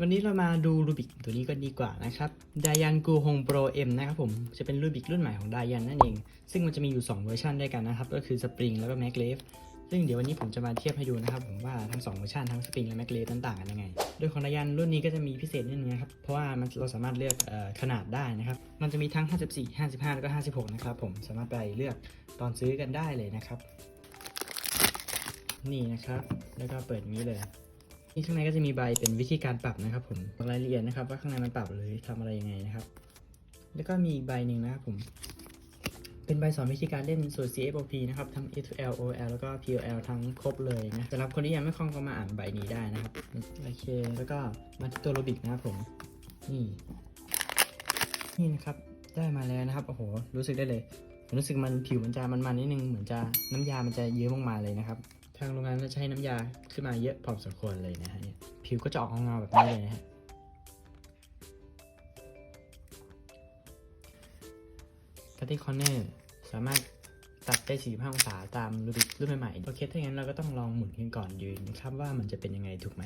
วันนี้เรามาดูรูบิกตัวนี้ก็ดีกว่านะครับดายันกูฮงโปรเอ็มนะครับผม จะเป็นรูบิกรุ่นใหม่ของดายันนั่นเอง ซึ่งมันจะมีอยู่ 2 เวอร์ชันด้วยกันนะครับ ก็คือสปริงแล้วก็แม็กเลฟซึ่งเดี๋ยววันนี้ผมจะมาเทียบให้ดูนะครับผมว่าทั้ง 2 เวอร์ชันทั้งสปริงและแม็กเลฟต่างกันยังไง โดยของดายันรุ่นนี้ก็จะมีพิเศษนิดนึงนะครับ เพราะว่ามันเราสามารถเลือกออขนาดได้นะครับ มันจะมีทั้ง 54 55 แล้วก็ 56 นะครับผม สามารถไปเลือกตอนซื้อกันได้เลยนะครับ นี่นะครับ แล้วก็เปิดนี้เลย นี่ข้างในก็จะมีใบเป็นวิธีการปรับนะครับผมรายละเอียดนะครับ ว่าข้างในมันปรับหรือทำอะไรยังไงนะครับ แล้วก็มีอีกใบหนึ่งนะครับผม เป็นใบสอนวิธีการเล่นส่วน CFOP นะครับ ทั้ง A2L OL แล้วก็ POL ทั้งครบเลยนะสำหรับคนที่ยังไม่คล่องก็มาอ่านใบนี้ได้นะครับ โอเค แล้วก็มาที่ตัวโรบิกนะครับผม นี่ นี่นะครับ ได้มาแล้วนะครับ โอ้โห รู้สึกได้เลย รู้สึกมันผิวมันจะมันๆนิดนึง เหมือนจะน้ำยามันจะเยอะมากๆเลยนะครับางโรงงานก็จะให้น้ำยาขึ้นมาเยอะพอสมควรเลยนะฮะเนี่ยผิวก็จะออกเงาแบบนี้เลยนะฮะคัตติ้งคอนเนอร์สามารถตัดได้ 45 องศาตามรูบิกรุ่นใหม่ๆโอเคถ้าอย่างนั้นเราก็ต้องลองหมุนกันก่อนยืนนะครับว่ามันจะเป็นยังไงถูกไหม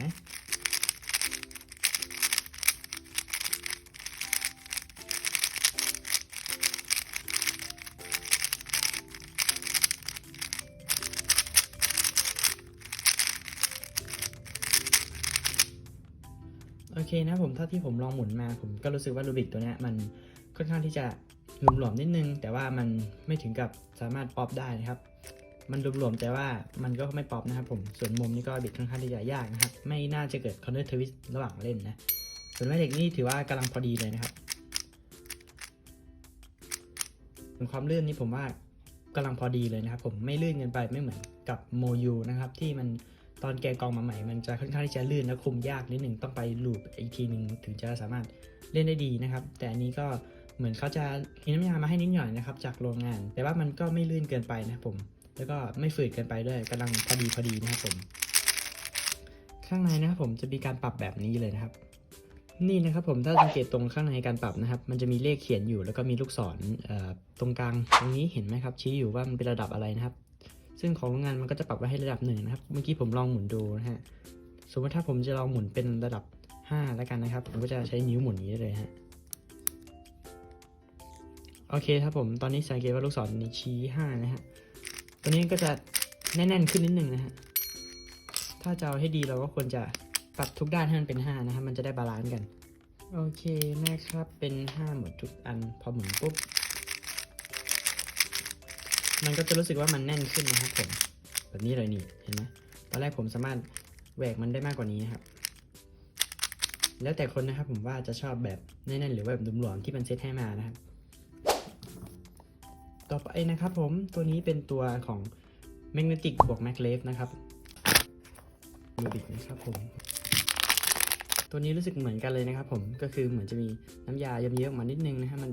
เคนะผมเท่าที่ผมลองหมุนมาผมก็รู้สึกว่ารูบิกตัวนี้มันค่อนข้างที่จะหลวมๆนิดนึง แต่ว่ามันไม่ถึงกับสามารถป๊อปได้นะครับ มันหลวมๆแต่ว่ามันก็ไม่ป๊อปนะครับผมส่วนมุมนี่ก็บิดค่อนข้างที่จะยากนะครับ ไม่น่าจะเกิดคอนเนอร์ทวิสระหว่างเล่นนะส่วนแม่เหล็กนี่ถือว่ากำลังพอดีเลยนะครับส่วนความลื่นนี่ผมว่ากำลังพอดีเลยนะครับ ผมไม่ลื่นเกินไปไม่เหมือนกับโมยูนะครับที่มัน ตอนแกะกองมาใหม่ มันจะค่อนข้างที่จะลื่นและคุมยากนิดหนึ่งต้องไปลูปอีกทีหนึ่งถึงจะสามารถเล่นได้ดีนะครับ แต่อันนี้ก็เหมือนเขาจะมีน้ำยามาให้นิดหน่อยนะครับจากโรงงาน แต่ว่ามันก็ไม่ลื่นเกินไปนะครับผม แล้วก็ไม่ฝืดเกินไปด้วยกำลังพอดีพอดีนะครับผม ข้างในนะครับผมจะมีการปรับแบบนี้เลยนะครับ นี่นะครับผมถ้าสังเกตตรงข้างในการปรับนะครับ มันจะมีเลขเขียนอยู่ แล้วก็มีลูกศรตรงกลางตรงนี้เห็นไหมครับ ชี้อยู่ว่ามันเป็นระดับอะไรนะครับ ซึ่งของโรงงานมันก็จะปรับไว้ให้ระดับหนึ่งนะครับ เมื่อกี้ผมลองหมุนดูนะฮะ สมมติถ้าผมจะลองหมุนเป็นระดับ 5 แล้วกันนะครับ ผมก็จะใช้นิ้วหมุนอย่างนี้เลยฮะ โอเคครับผม ตอนนี้สังเกตว่าลูกศรนี้ชี้ 5 นะฮะ ตัวนี้ก็จะแน่นๆขึ้นนิดนึงนะฮะ ถ้าจะเอาให้ดีเราก็ควรจะปรับทุกด้านให้มันเป็น 5 นะครับ มันจะได้บาลานซ์กัน โอเคนะครับ เป็น 5 หมดทุกอัน พอหมุนปุ๊บ มันก็จะรู้สึกว่ามันแน่นขึ้นนะครับผม แบบนี้เลยนี่ เห็นไหมตอนแรกผมสามารถแหวกมันได้มากกว่านี้นะครับ แล้วแต่คนนะครับผมว่าจะชอบแบบแน่นๆหรือว่าแบบหลวมๆที่มันเซตให้มานะครับ ต่อไปนะครับผม ตัวนี้เป็นตัวของ Magnetic บวก Maglev นะครับดูดินะครับผม ตัวนี้รู้สึกเหมือนกันเลยนะครับผม ก็คือเหมือนจะมีน้ำยาเยิ้มๆออกมานิดนึงนะฮะ มัน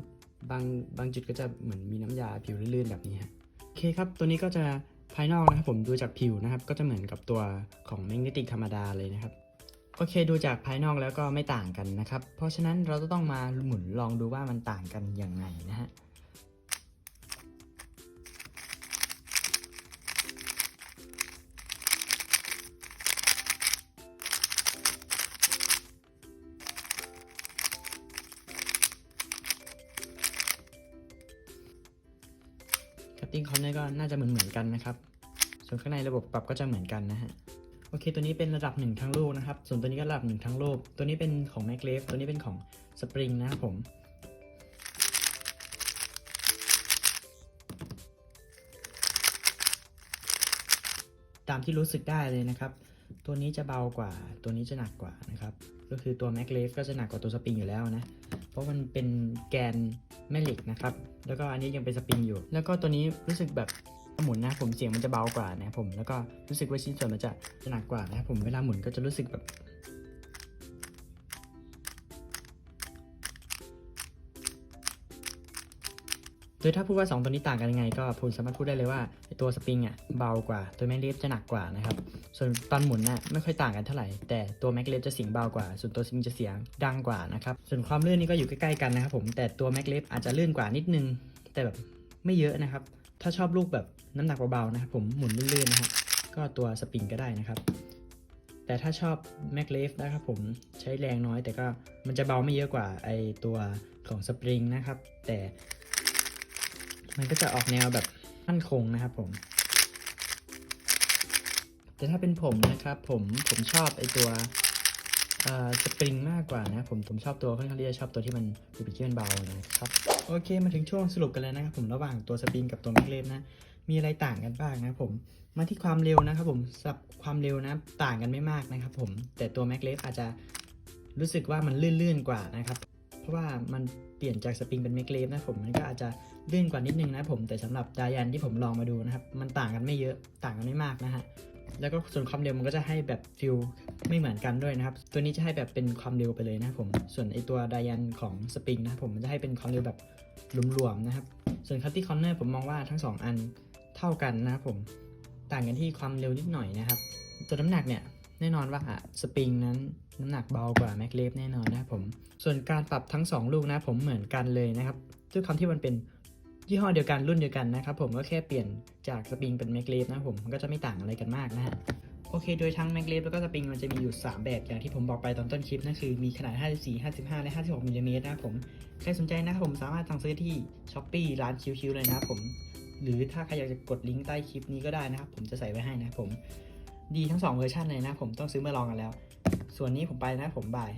บางบางจุดก็จะเหมือนมีน้ำยาผิวลื่นๆแบบนี้ฮะ โอเคครับ ตัวนี้ก็จะภายนอกนะครับผมดูจากผิวนะครับ ก็จะเหมือนกับตัวของแมกเนติกธรรมดาเลยนะครับ โอเคดูจากภายนอกแล้วก็ไม่ต่างกันนะครับ เพราะฉะนั้นเราจะต้องมาหมุนลองดูว่ามันต่างกันอย่างไรนะฮะ ติ้งคอนเนอร์ก็น่าจะเหมือนเหมือนกันนะครับ ส่วนข้างในระบบปรับก็จะเหมือนกันนะฮะ โอเค ตัวนี้เป็นระดับหนึ่งทั้งลูกนะครับ ส่วนตัวนี้ก็ระดับหนึ่งทั้งลูกตัวนี้เป็นของ m a c l e f ตัวนี้เป็นของ Spring นะครับผมตามที่รู้สึกได้เลยนะครับ ตัวนี้จะเบากว่า ตัวนี้จะหนักกว่านะครับ ก็คือตัว m a c l e f ก็จะหนักกว่าตัวสปริงอยู่แล้วนะ เพราะมันเป็นแกน แม่เหล็กนะครับ แล้วก็อันนี้ยังเป็นสปริงอยู่ แล้วก็ตัวนี้รู้สึกแบบหมุนนะผมเสียงมันจะเบากว่านะผมแล้วก็รู้สึกว่าชิ้นส่วนมันจะจะหนักกว่านะผมเวลาหมุนก็จะรู้สึกแบบ โดยถ้าพูดว่า 2 ตัวนี้ต่างกันยังไง ก็ผมสามารถพูดได้เลยว่าตัวสปริงอะเบากว่า ตัวแม็กเลฟจะหนักกว่านะครับ ส่วนตอนหมุนน่ะไม่ค่อยต่างกันเท่าไหร่ แต่ตัวแม็กเลฟจะเสียงเบากว่า ส่วนตัวสปริงจะเสียงดังกว่านะครับ ส่วนความลื่นนี่ก็อยู่ใกล้ๆกันนะครับผม แต่ตัวแม็กเลฟอาจจะลื่นกว่านิดนึง แต่แบบไม่เยอะนะครับ ถ้าชอบลูกแบบน้ำหนักเบาๆนะครับผมหมุนลื่นๆนะครับก็ตัวสปริงก็ได้นะครับ แต่ถ้าชอบ m a c l e f นะครับผมใช้แรงน้อย แต่ก็มันจะเบาไม่เยอะกว่าไอตัวของสปริงนะครับ แต่ มันก็จะออกแนวแบบมั่นคงนะครับผม แต่ถ้าเป็นผมนะครับ ผมผมชอบไอตัวสปริงมากกว่านะผมผมชอบตัวค่อนข้างที่จะชอบตัวที่มันดูเป็นที่มันเบานะครับโอเคมาถึงช่วงสรุปกันแล้วนะครับผมระหว่างตัวสปริงกับตัวแมกเลฟนะมีอะไรต่างกันบ้างนะผมมาที่ความเร็วนะครับผมสับความเร็วนะต่างกันไม่มากนะครับผมแต่ตัวแม็กเลฟอาจจะรู้สึกว่ามันลื่นๆกว่านะครับ เพราะว่ามันเปลี่ยนจากสปริงเป็นแมกเลฟนะผมมันก็อาจจะลื่นกว่านิดนึงนะผมแต่สำหรับดายันที่ผมลองมาดูนะครับมันต่างกันไม่เยอะต่างกันไม่มากนะฮะแล้วก็ส่วนความเร็วมันก็จะให้แบบฟิลไม่เหมือนกันด้วยนะครับ ตัวนี้จะให้แบบเป็นความเร็วไปเลยนะครับผมส่วนไอตัวดายันของสปริงนะครับผมมันจะให้เป็นความเร็วแบบหลวมๆนะครับ ส่วนคัตตี้คอนเนอร์ผมมองว่าทั้งสองอันเท่ากันนะครับผมต่างกันที่ความเร็วนิดหน่อยนะครับตัวน้ำหนักเนี่ย แน่นอนว่าสปริงนั้นน้ำหนักเบากว่าแม็กเลฟแน่นอนนะครับผม ส่วนการปรับทั้ง 2 ลูกนะผมเหมือนกันเลยนะครับด้วยความที่มันเป็นยี่ห้อเดียวกันรุ่นเดียวกันนะครับผมก็แค่เปลี่ยนจากสปริงเป็นแม็กเลฟนะผมมันก็จะไม่ต่างอะไรกันมากนะฮะโอเค โดยทั้งแม็กเลฟแล้วก็สปริงมันจะมีอยู่ 3 แบบอย่างที่ผมบอกไปตอนต้นคลิปนั่นคือมีขนาด 54 55 และ 56มิลลิเมตรนะครับผม ใครสนใจนะครับผมสามารถสั่งซื้อที่ s h อ p e e ร้านคิวๆเลยนะครับผม หรือถ้าใครอยากจะกดลิงก์ใต้คลิปนี้ก็ได้นะครับผมจะใส่ไว้ให้นะครับผม ดีทั้ง 2 เวอร์ชันเลยนะ ผมต้องซื้อมาลองกันแล้ว ส่วนนี้ผมไปนะผมบาย